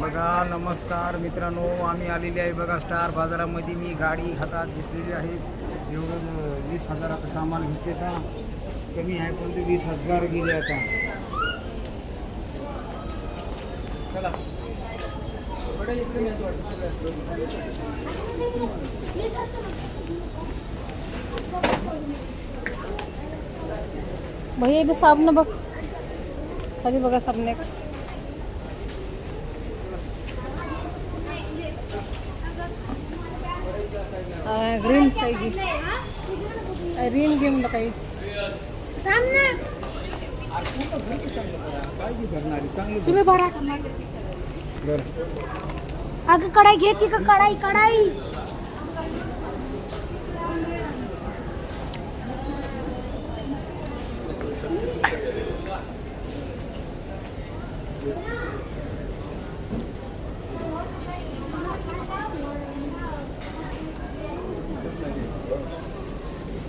बघा, नमस्कार मित्रांनो, आम्ही आलेले आहे बघा, स्टार बाजारामध्ये. मी गाडी हातात घेतलेली आहे. एवढं वीस हजाराचं सामान घेतले का कमी पण ते वीस हज़ार गेले आता. भैया, इथं साबण बघ. खाली बघा साबण. रिम ग्रीन रिम ग्रीन घेऊन काही तुम्ही भरा. बरं अगं कढाई घेते का कढाई कढाई.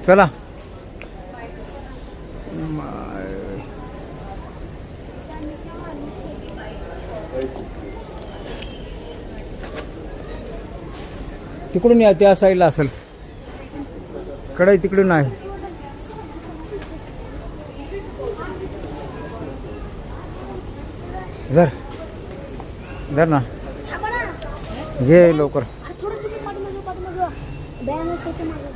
चला. तिकडून या त्या साईडला असेल. कडाई तिकडून आहे. धर. धर ना. घे लवकर अरे थोडं तुम्ही पाठीमागं पाठीमागं बॅलन्स होते मागं घे.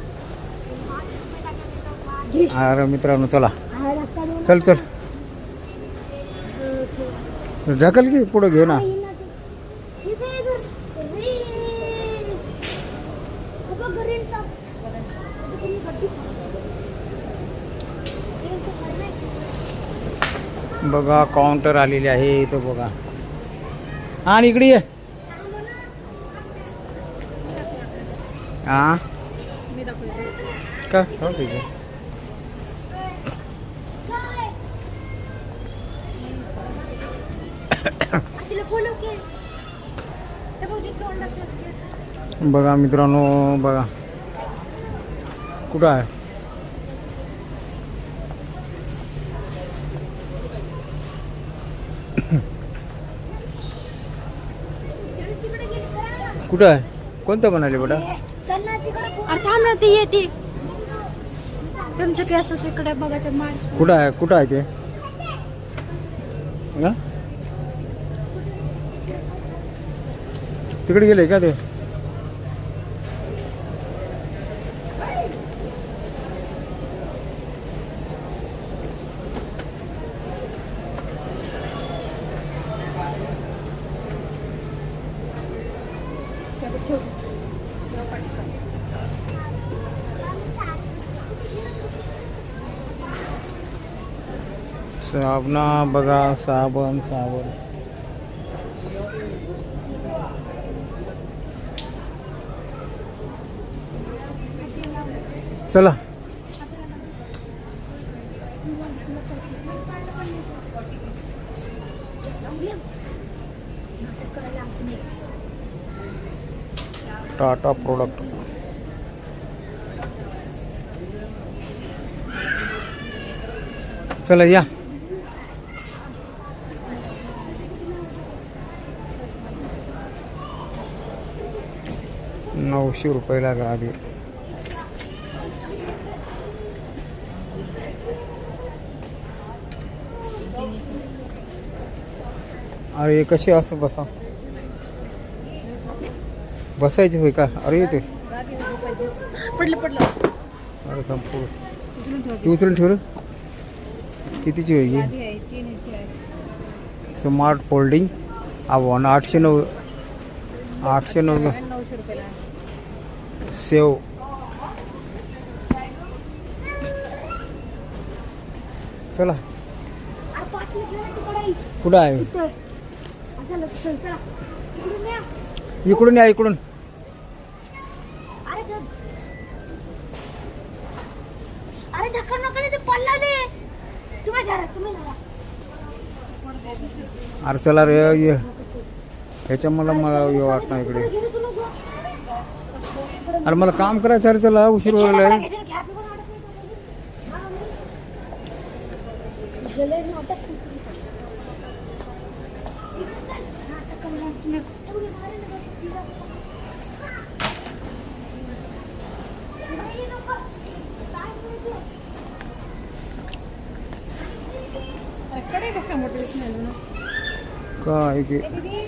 अरे मित्रांनो चला. चल चल. ढकल की पुढं घे ना. बघा काउंटर आलेले आहे इथं बघा. हा आणि इकडे ये. हा का? हो ठीक आहे. बघा मित्रांनो बघा. कुठं आहे. कुठं आहे? कोणतं म्हणाले बेटा? थांब ती येते तुमचं केस असं इकडे बघा ते मार कुठं आहे? कुठं आहे ते? हा? तिकडे गेले का ते? साबणा बघा साबण साबण चला। टाटा प्रोडक्ट। चला या। नऊशे रुपयाला गादी अरे कशी असं बसा? बसायची होय का? अरे येते पडलं पडलं. अरे ती उचलून ठेव रे. कितीची होईल? आधी स्मार्ट फोल्डिंग आव्हान आठशे नऊ आठशे नऊ सेव चला कुठं आहे इकडून या. इकडून अरे अरे चला रे ये. ह्याच्या मला मला वाटणार इकडे. अरे मला काम करायचं अरे चला उशीर व्हायला घे ना, घे, हात नको नाटक नाही करायचं. हा, मी- गेलंय नाटक. नाटक करणार तू. निघ. अरे कडे कसं काय मोठे दिसून राहिले ना काय की ए, दीदी.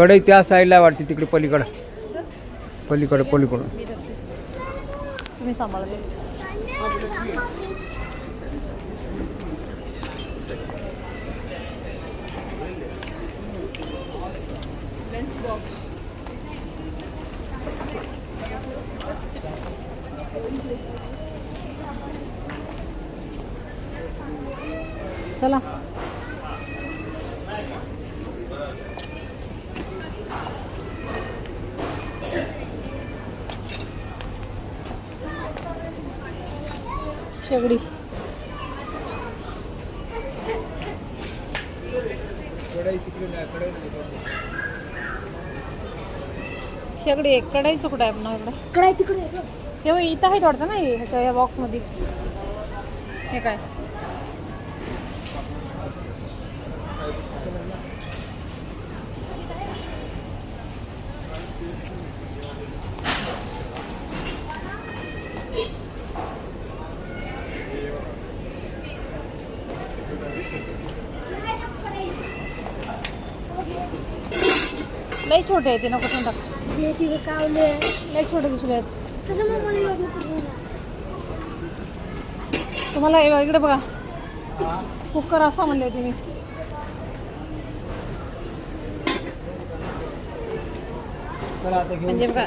कडे त्या साईडला वाटते तिकडे पलीकडं. पलीकडं पलीकडं तुम्ही सांभाळा चला. शेगडी. शेगडी एक कढईचं कुठं आहे पुन्हा इकडे? इकडे तिकडे हे इथं आहे वाटतं ना ह्याच्या या बॉक्समध्ये हे काय? लई छोटे आहे ते नको ठेवून टाक. हे तिथे कावले लई छोटे दिसले आहेत. तुम्हाला हे इकडे बघा. कुकर असा म्हणले होते मी. चला आता घेऊन म्हणजे बघा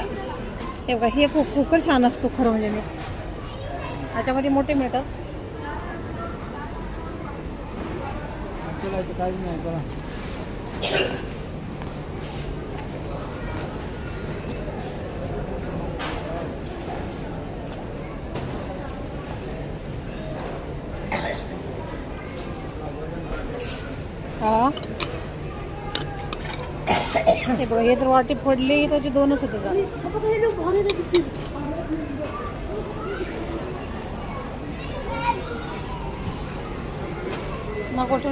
हे बघा हे कुक कुकर छान असतो खरं म्हणजे मी. ह्याच्यामध्ये मोठे मिळतात. चला इथं काहीच नाही चला हा हे तर वाटी फोडली त्याचे दोनच होते का?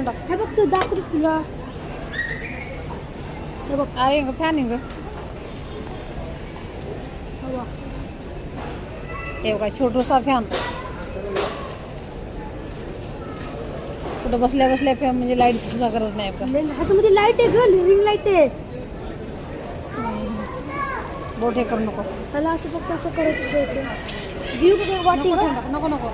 टाक. हे बघ तू दाखवतो तुला. हे बघ. ग फॅन आहे हे बघा. छोटूसा फॅन कुठं बसल्या बसल्या फॅन म्हणजे लाइट सुद्धा गरज नाही लाइट आहे ग रिंग लाइट आहे. बोट हे करू नको मला असं फक्त असं करत जायचं घेऊ का ते वाटी नको का? ठेवून टाक, नको नको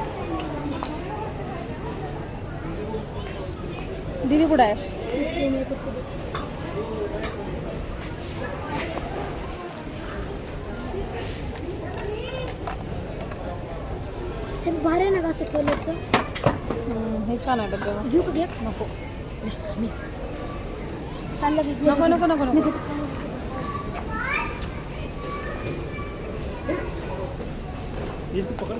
दीदी कुठं आहे हे भारी आहे ना का असं केल्याचं हम्म, हे छान आहे डब्बे घेऊ का घे नको चाललं की नको नको नको नको काय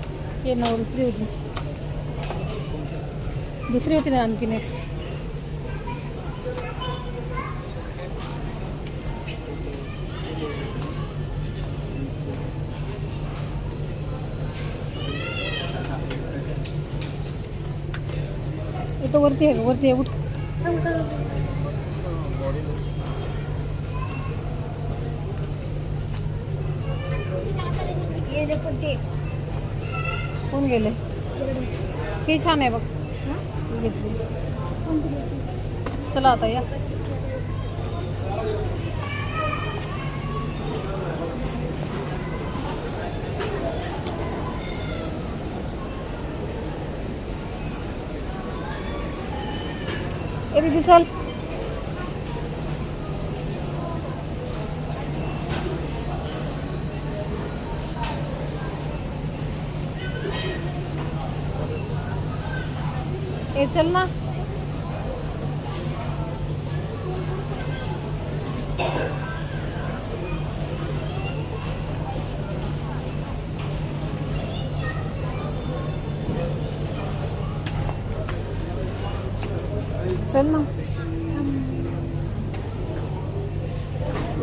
हे नाव दुसरी होती. दुसरी होती ना आणखीन एक. इथं वरती आहे का वरती आहे उठ गेले पण ते कोण गेले हे छान आहे बघ. ही घेतली. चला आता या. ए दीदी चल. ये चल ना. चल ना.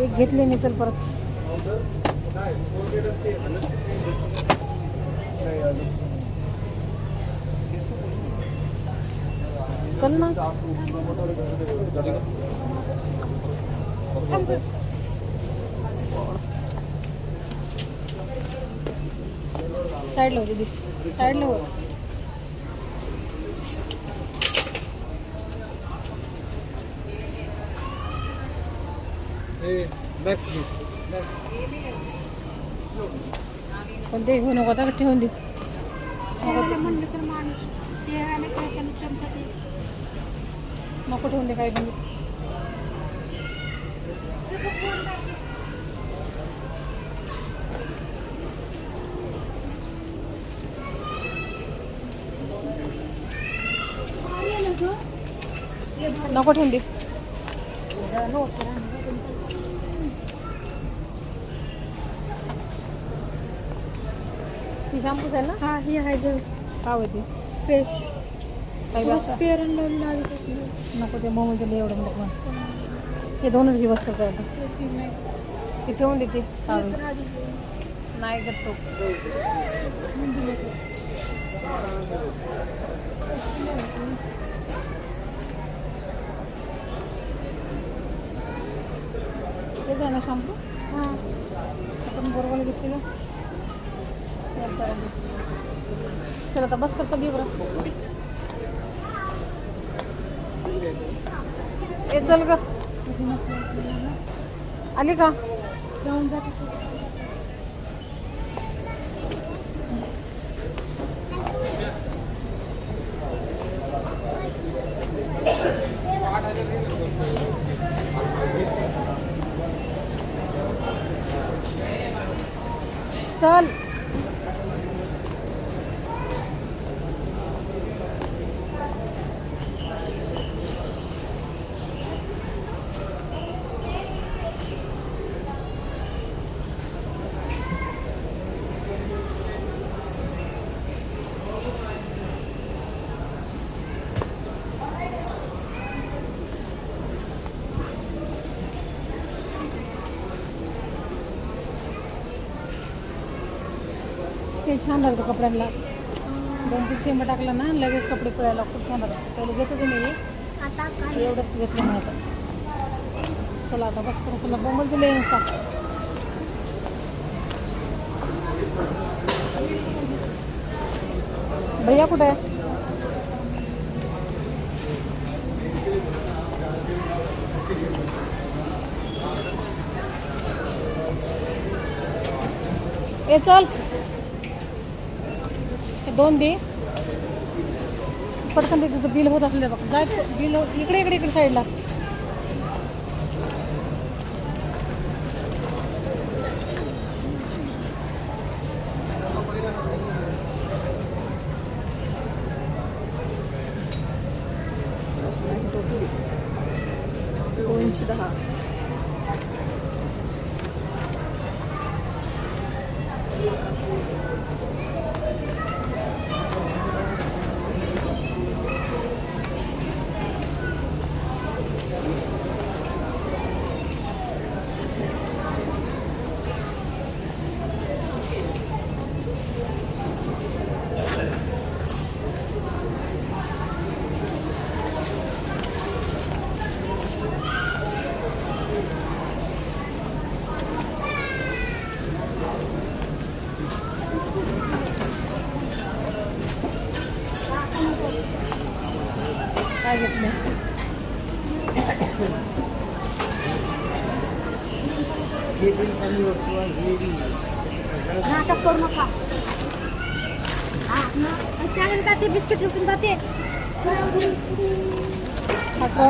एक घेतले मी चल परत चल ना साईडला हो दीदी साईडला हो पण ते घेऊ नको आता ठेवून दे नको ते- म्हणलं तर माणूस ते आहे ना कशाने चमकत आहे. नको ठेवून दे काही पण नको ना. ती शॅम्पूच आहे ना? हा हे आहे गं. काय होती फ्रेश? Fair and lovely. नको ते मोबाईल दिले एवढं नको हे दोनच घे बस करता आता. ती ठेवून देते नाही घेत तेच आहे ना शॅम्पू हा. आपण बरोबर घेतलेलं. चल आता बस करता दे बरं. ए चल ग. आली का? जाऊन जाते चल. छान लागतं कपड्यांना दोन तीन थेंब टाकलं ना लगेच कपडे पिळायला खूप छान लागतं पहिले घेत होते मी. एवढंच घेतलं नाही आता. चला आता बस करा. चला बोंबल दिले नुसता. भैया कुठे आहे? ए चल. दोन दे. पटकन ते तिथं बिल होत असलं ते बघ. जाय बिल हो- इकडे इकडे इकडे साईडला दोनशे दहा काय घेतलं हे बिल कमी होतो हे बिल नाटक करू नका हा, ना. चालेल का ते बिस्किट रुपये जाते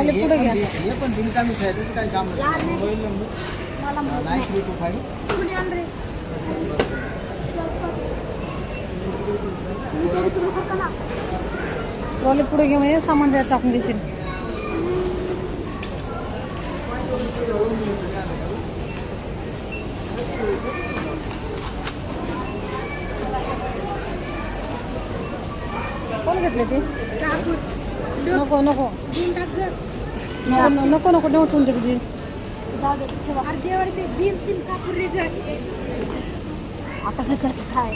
ट्रॉली हे पुढे पण घ्या हे पण आहे त्याचं काही काम नाही. मोबाईल नंबर नाही. Three two five. ट्रॉली पुढे घे म्हणजे सामान द्या टाकून देशील कोण घेतले ते. नको नको. नको नको नको रे गं. आता काय करत काय?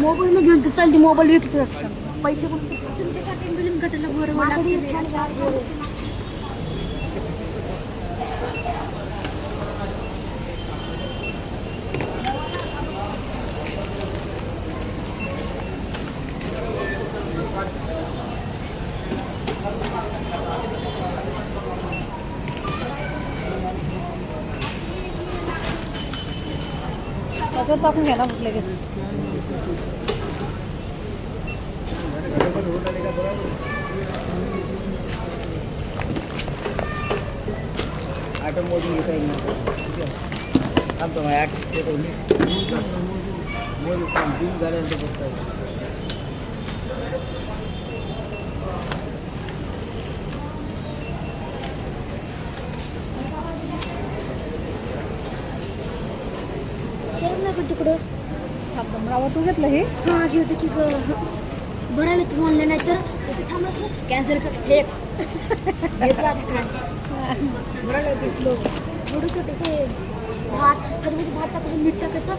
मोबाईल मी घेऊन तर चालते मोबाईल विकत. पैसे पण तुमच्यासाठी मिळून घटायला बरोबर त्याच्यात टाकून घ्या ना लगेच ऑटो मोजून घेता येईल ना थांबतो मग ॲट ते मोजू काम बिल झाल्यानंतर बघता येईल तिकडं थांब घेतलं हे? हा घेऊ की बरं आलं तू म्हणलं नाही तर इथे कॅन्सल कर. छोटे ते भात ह्याच्यामध्ये भात टाकायचं मीठ टाकायचं.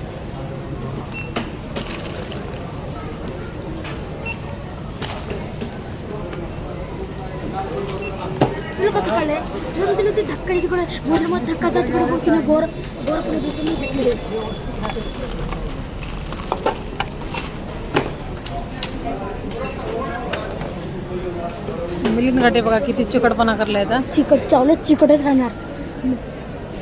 तुला कसं कळलंय? तुला ते धक्का तिकडे बोललं मग धक्का जात गोर गोरकडे घेतले मिलिंद घाटे बघा किती चिकटपणा करलाय आता. चिकट चावलं चिकटच राहणार.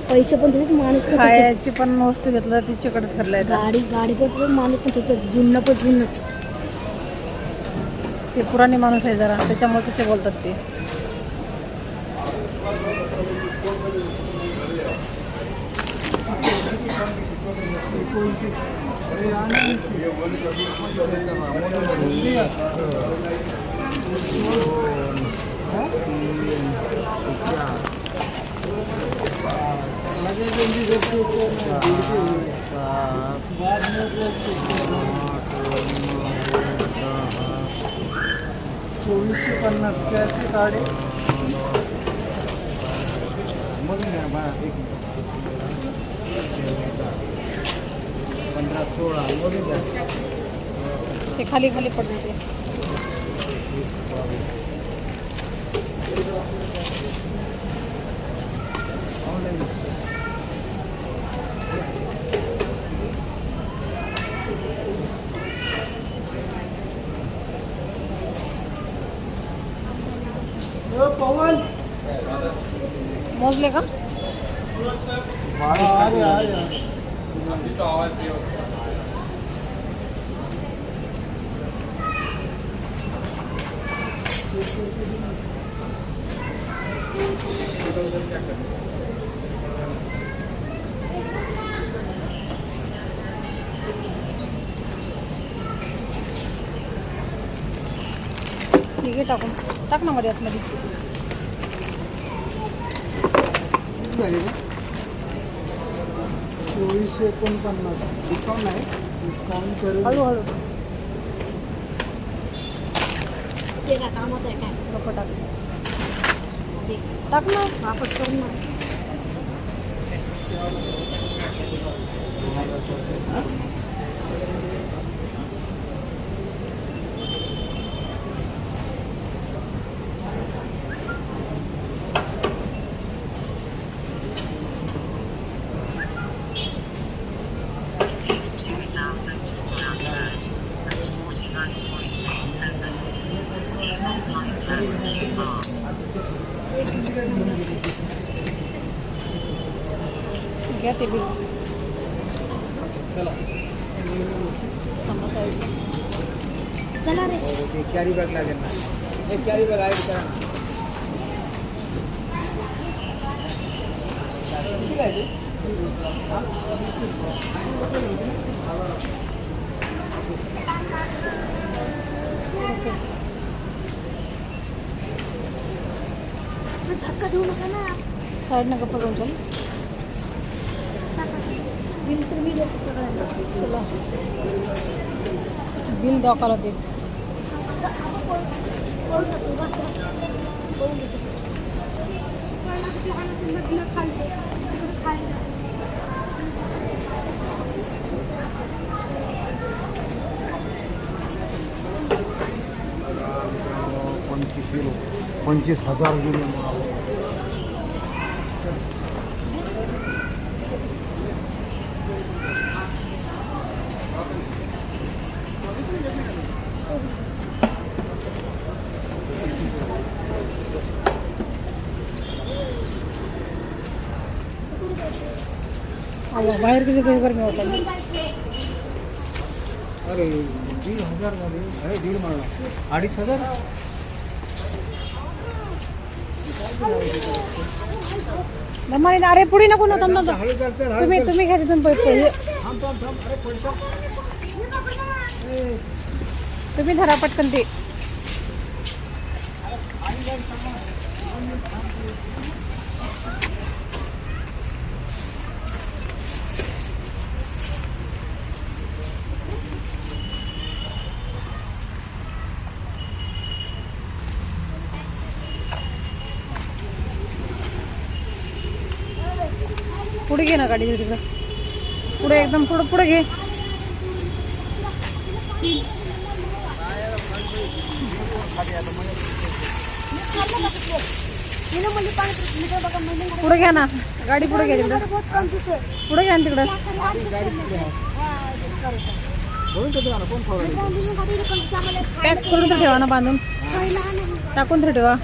पैसे पण तसेच माणूस पण तसेच. खायची पण वस्तू घेतलं ती चिकटच करलाय आता. गाडी गाडी पण तसंच माणूस पण त्याच्यात जुनं पण जुनच. ते पुराणे माणूस आहे जरा त्याच्यामुळे तसे बोलतात ते. चोवीसशे पन्नास त्याची गाडी मधून घ्या बारा एक पंधरा सोळा मधून घ्या ते खाली खाली पडते ते ऑनलाईन पवन मोजले का बावीस ठीक आहे टाकून टाक ना मध्ये आतमध्ये चोवीसशे एकोणपन्नास. डिस्काउंट नाही. डिस्काउंट करून हळूहळू. नको टाक. टाक ना. वापस करून ना. घ्या ते बिल चला थांबा साईडला. चला रे ते कॅरी बॅग लागेल ना. एक कॅरी बॅग ॲड करा ना. किती आहे ते? धक्का देऊ नका ना साईडनं गप्पा करून चल बिल तर मी देतो सगळ्यांना. चला. बिल दाखवला ते पळून जातो बसा पळून जातो पळला की लहानाचं लग्न खाल्लं. तिकडं खायला. पंचवीसशे रुपये पंचवीस हजार गेले बाहेर किती बरं मिळतात अरे दीड हजार झाले. अरे दीड म्हणा अडीच हजार? दमाने अरे पुढे नको ना थांब तुम्ही तुम्ही घ्या. तिथून पैसे पैसे. पैसा. तुम्ही धरा पटकन ते. पुढे घे ना गाडी तिथं पुढे एकदम पुढं पुढे घे. पुढे घ्या ना. गाडी पुढे घ्या तिकडं. पुढे घ्या ना तिकडं. पॅक करून तर ठेवा ना बांधून. टाकून तर ठेवा.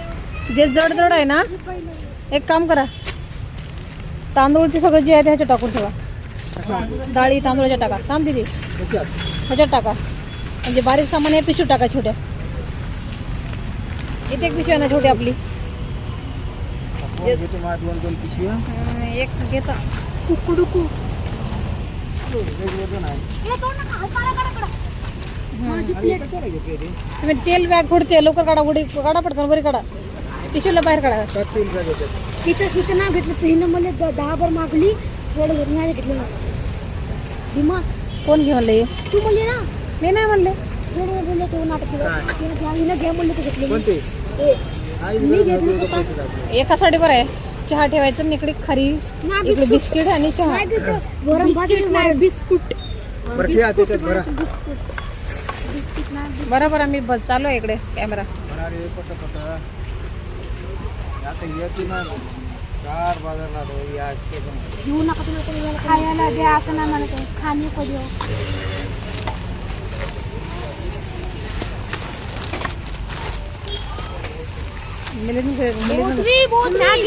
जे जड जड आहे ना एक काम करा. तांदूळ ते सगळं जे आहे ते ह्याच्यात टाकून ठेवा. डाळी तांदूळाच्या टाका. थांब दिदी. कशात ह्याच्यात टाका. म्हणजे बारीक सामान आहे पिशू टाका छोट्या. इथे एक पिशवी आहे ना छोटी आपली. फोन घेतो माझ्या दोन दोन पिशव्या. अं, एक घेता. कुकडुकू. वेगवेगळं नाही हे तोड नका. हात काढा, काढा, काढा. माझी अरे प्लेट. कशाला घेतले ते तुम्ही तेल बॅग खुडते लवकर काढा उडी काढा पडताना बरी काढा. पिशवीला बाहेर काढा. का तेल का घेतात तिचं तिचं नाव घेतलं तर हिनं मला द- दहा बार मागली थोडं घरी नाही घेतलं ना दिमा कोण घे म्हणले तू म्हणली ना? मी नाही म्हणले. थोडं बोलले तो नाटक केलं काय? तिनं घ्या हिनं घ्या म्हणलं तर घेतलं कोणते? ए, आई मी बरं, घेतलं बरं, स्वतः. एका बरं आहे. चहा ठेवायचं इकडे खरी नाही, इकडे बिस्किट. आणि चहा. नाही तिथं वरण भात नाही बिस्कुट. बरं ठेवा त्याच्यात बरं बिस्कुट. बिस्किट नाही बरोबर आम्ही ब- चालू आहे इकडे कॅमेरा. बरं अरे पट पट आता येते ना चार बाजारला तो या घेऊ नका तुला कोणी वेळेला खायला द्या असं नाही म्हणत आहे. खाणी कधी हो.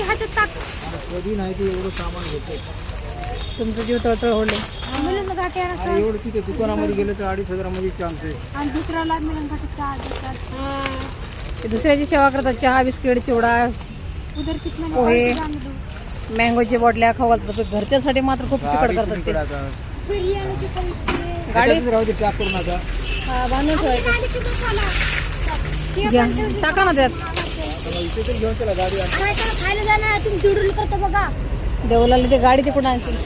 हातात टाक. नाही ते एवढं सामान घेते तुमचं जीव तळतळ आणा आणि एवढं तिथे दुकानामध्ये गेलं तर अडीच हजारामध्ये चान्स आहे. आणि दुसऱ्याला गाठी चहा देतात. दुसऱ्याची सेवा करतात चहा बिस्किट चिवडा उधर कितना पोहे. जाने दो? मँगोची बॉटल्या खाऊ घालतात घरच्यासाठी मात्र खूप चिकट गाडी करतात कुठे ते. आता? बिर्याणीचे पैसे. गाडी? त्याच्यातच राहू दे टॅप करू नका हा, बांधून ठेवायचं. गाडी किती झाला ते घ्या. पण ठेवली. टाका ना त्यात. आता मग इथे तर घेऊन चला गाडी आण. आम्हाला इकडं खायला जाणार तुम्ही दुडून करता बघा. देवलाला ते गाडी तिकडून आणतील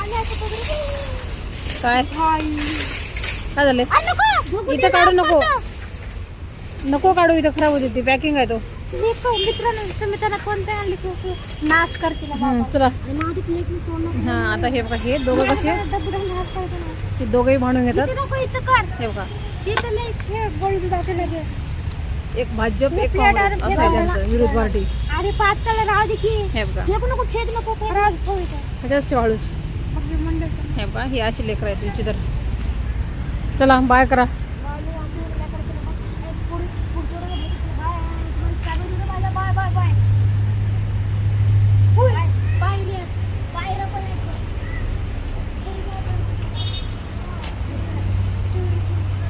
आणि असं बघा. काय? हाय. काय झाले? आ, नको. इथं काढू नको. नको काढू इथं खराब होती ती. पॅकिंग आहे तो. लेको मित्रांनो तुम्ही कोणते आणली नाश करतील चला. आणि माझी प्लेट मी तोडणार हा आता हे बघा हे दोघं कसे पाहिजे ना दोघंही भांडून घेतात. इथे नको इथं कर हे बघा. तिथं लई छे गोळी जाते लगे एक भाजप एक प्लेट काँग्रेस आणि असं आहे फेकायला. त्यांचं विरोध पार्टी. अरे पातळ राहू दे की. हे बघा. फेकू नको फेक नको फेक राहू ठेव इथं. ह्याच्याच वाळूस मग मी मंडळ हे बघा ही अशी लेकर आहेत विचित्र चला बाय करा.